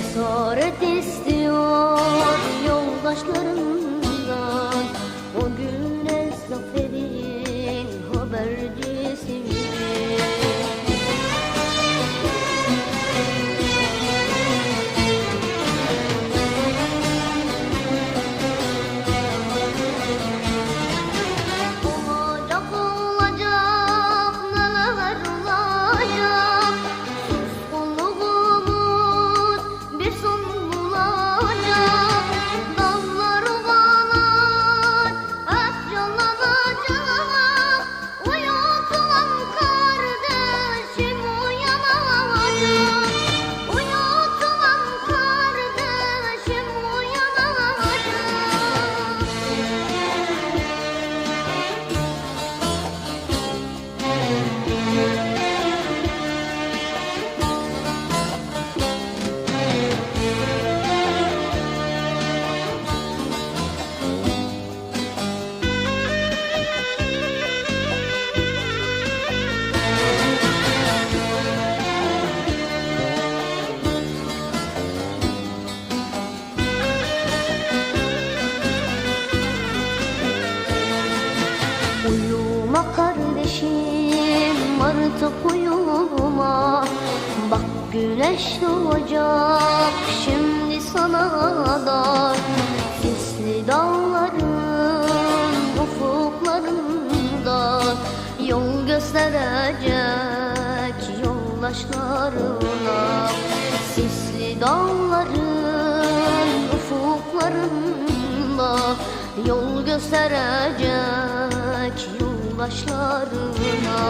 Cesaret istiyor yoldaşlarından Uyuma kardeşim artık uyuma. Bak güneş doğacak şimdi sana dar Sisli dağların ufuklarında Yol gösterecek yoldaşlarına. Sisli dağların ufuklarında Yol gösterecek yoldaşlarına